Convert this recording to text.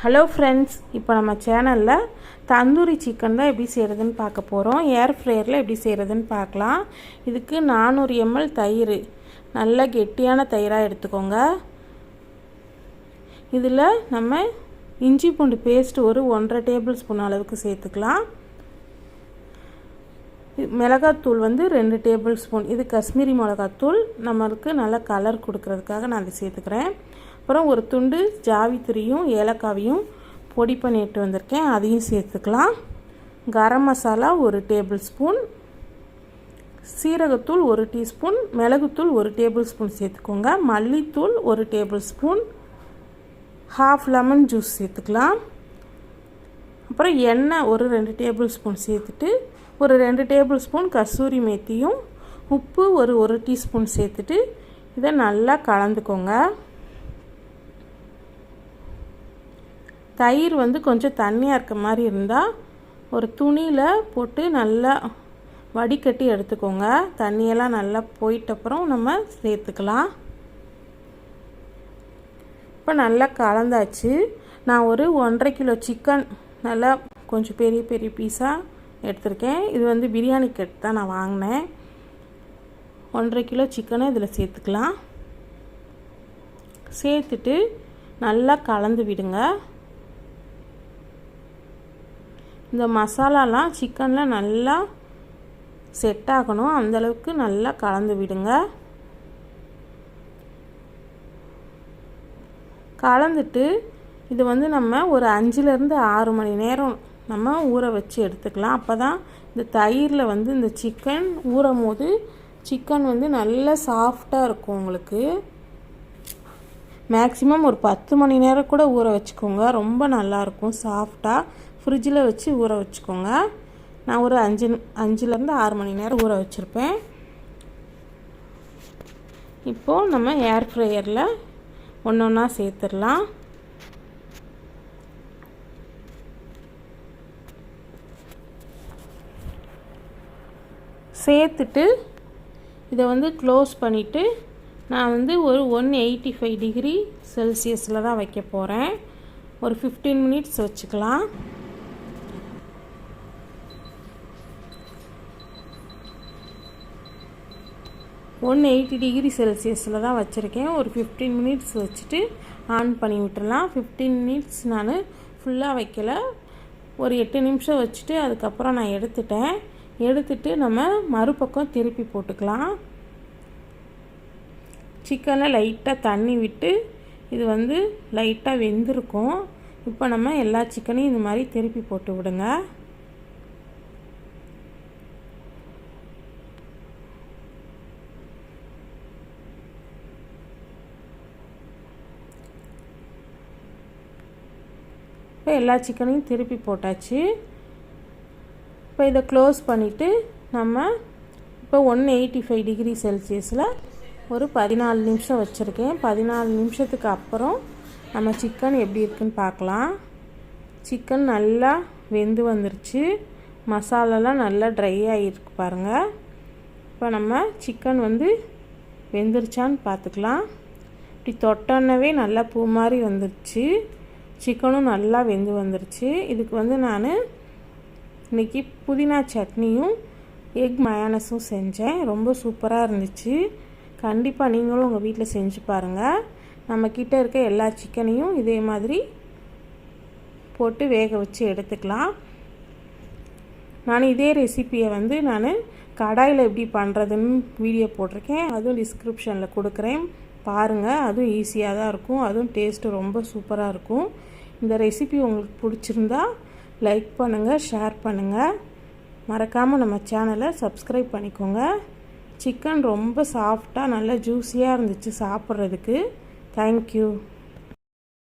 Hello friends இப்போ நம்ம சேனலில் தந்தூரி சிக்கன் தான் எப்படி செய்கிறதுன்னு பார்க்க போகிறோம் ஏர் ஃப்ரையரில் எப்படி செய்கிறதுன்னு பார்க்கலாம். இதுக்கு நானூறு எம்எல் தயிர். நல்ல கெட்டியான தயிராக எடுத்துக்கோங்க. இதில் நம்ம இஞ்சி பூண்டு பேஸ்ட் ஒரு ஒன்றரை டேபிள் ஸ்பூன் அளவுக்கு சேர்த்துக்கலாம். மிளகாத்தூள் வந்து ரெண்டு டேபிள் ஸ்பூன் இது காஷ்மீரி மிளகாத்தூள். நம்மளுக்கு நல்ல கலர் கொடுக்கறதுக்காக நான் அதை சேர்த்துக்கிறேன். அப்புறம் ஒரு துண்டு ஜாவித்திரியும் ஏலக்காவையும் பொடி பண்ணிட்டு வந்திருக்கேன். அதையும் சேர்த்துக்கலாம். கரம் மசாலா ஒரு டேபிள் ஸ்பூன். சீரகத்தூள் ஒரு டீஸ்பூன். மிளகுத்தூள் ஒரு டேபிள் ஸ்பூன் சேர்த்துக்கோங்க. மல்லித்தூள் ஒரு table spoon. Half lemon juice சேர்த்துக்கலாம். அப்புறம் எண்ணெய் ஒரு ரெண்டு டேபிள் ஸ்பூன் சேர்த்துட்டு ஒரு ரெண்டு டேபிள் ஸ்பூன் கஸ்தூரி மேத்தியும் உப்பு ஒரு ஒரு டீஸ்பூன் சேர்த்துட்டு இதை நல்லா கலந்துக்கோங்க. தயிர் வந்து கொஞ்சம் தண்ணியாக இருக்க மாதிரி இருந்தால் ஒரு துணியில் போட்டு நல்லா வடிகட்டி எடுத்துக்கோங்க. தண்ணியெல்லாம் நல்லா போயிட்டப்புறம் நம்ம சேர்த்துக்கலாம். இப்போ நல்லா கலந்தாச்சு. நான் ஒரு ஒன்றரை கிலோ சிக்கன் நல்லா கொஞ்சம் பெரிய பெரிய பீஸாக எடுத்திருக்கேன். இது வந்து பிரியாணி கட் தான் நான் வாங்கினேன். ஒன்றரை கிலோ சிக்கனை இதில் சேர்த்துக்கலாம். சேர்த்துட்டு நல்லா கலந்து விடுங்க. இந்த மசாலாலாம் சிக்கனில் நல்லா செட் ஆகணும் அந்தளவுக்கு நல்லா கலந்து விடுங்க. கலந்துட்டு இது வந்து நம்ம ஒரு அஞ்சுலேருந்து ஆறு மணி நேரம் நம்ம ஊற வச்சு எடுத்துக்கலாம். அப்போ தான் இந்த தயிரில் வந்து இந்த சிக்கன் ஊறும் போது சிக்கன் வந்து நல்லா சாஃப்டாக இருக்கும் உங்களுக்கு. மேக்ஸிமம் ஒரு பத்து மணி நேரம் கூட ஊற வச்சுக்கோங்க. ரொம்ப நல்லாயிருக்கும் சாஃப்டாக ஃப்ரிட்ஜில் வச்சு ஊற வச்சுக்கோங்க. நான் ஒரு அஞ்சு அஞ்சுலேருந்து ஆறு மணி நேரம் ஊற வச்சுருப்பேன். இப்போது நம்ம ஏர் ஃப்ரையரில் ஒன்று ஒன்றா சேர்த்துடலாம். சேர்த்துட்டு இதை வந்து க்ளோஸ் பண்ணிவிட்டு நான் வந்து ஒரு ஒன் எயிட்டி ஃபைவ் டிகிரி செல்சியஸில் தான் வைக்க போகிறேன் ஒரு ஃபிஃப்டீன் மினிட்ஸ் வச்சுக்கலாம். ஒன் எயிட்டி டிகிரி செல்சியஸில் தான் வச்சுருக்கேன். ஒரு ஃபிஃப்டீன் மினிட்ஸ் வச்சுட்டு ஆன் பண்ணி விட்டுடலாம் ஃபிஃப்டீன் மினிட்ஸ் நான் ஃபுல்லாக வைக்கல. ஒரு எட்டு நிமிஷம் வச்சுட்டு அதுக்கப்புறம் நான் எடுத்துட்டேன். எடுத்துட்டு நம்ம மறுபக்கம் திருப்பி போட்டுக்கலாம். சிக்கனை லைட்டாக தண்ணி விட்டு இது வந்து லைட்டாக வெந்திருக்கும். இப்போ நம்ம எல்லா சிக்கனையும் இந்த மாதிரி திருப்பி போட்டு விடுங்க. இப்போ எல்லா சிக்கனையும் திருப்பி போட்டாச்சு. இப்போ இதை க்ளோஸ் பண்ணிவிட்டு நம்ம இப்போ ஒன் எயிட்டி ஃபைவ் டிகிரி செல்சியஸில் ஒரு பதினாலு நிமிஷம் வச்சுருக்கேன். பதினாலு நிமிஷத்துக்கு அப்புறம் நம்ம சிக்கன் எப்படி இருக்குன்னு பார்க்கலாம். சிக்கன் நல்லா வெந்து வந்துருச்சு. மசாலாலாம் நல்லா ட்ரை ஆகிருக்கு பாருங்கள் இப்போ நம்ம சிக்கன் வந்து வெந்துருச்சான்னு பார்த்துக்கலாம். இப்படி தொட்டோன்னவே நல்லா பூ மாதிரி வந்துருச்சு. சிக்கனும் நல்லா வெந்து வந்துருச்சு. இதுக்கு வந்து நான் இன்றைக்கி புதினா சட்னியும் எக் மயானஸும் செஞ்சேன். ரொம்ப சூப்பராக இருந்துச்சு. கண்டிப்பாக நீங்களும் உங்கள் வீட்டில் செஞ்சு பாருங்கள் நம்மக்கிட்ட இருக்க எல்லா சிக்கனையும் இதே மாதிரி போட்டு வேக வச்சு எடுத்துக்கலாம். நான் இதே ரெசிப்பியை வந்து நான் கடாயில் எப்படி பண்ணுறதுன்னு வீடியோ போட்டிருக்கேன். அதுவும் டிஸ்கிரிப்ஷனில் கொடுக்குறேன். பாருங்கள் அதுவும் ஈஸியாக தான் இருக்கும். அதுவும் டேஸ்ட்டு ரொம்ப சூப்பராக இருக்கும். இந்த ரெசிபி உங்களுக்கு பிடிச்சிருந்தா லைக் பண்ணுங்கள் ஷேர் பண்ணுங்கள் மறக்காமல் நம்ம சேனலை சப்ஸ்கிரைப் பண்ணிக்கோங்க. சிக்கன் ரொம்ப சாஃப்டாக நல்லா ஜூஸியாக இருந்துச்சு சாப்பிட்றதுக்கு. தேங்க்யூ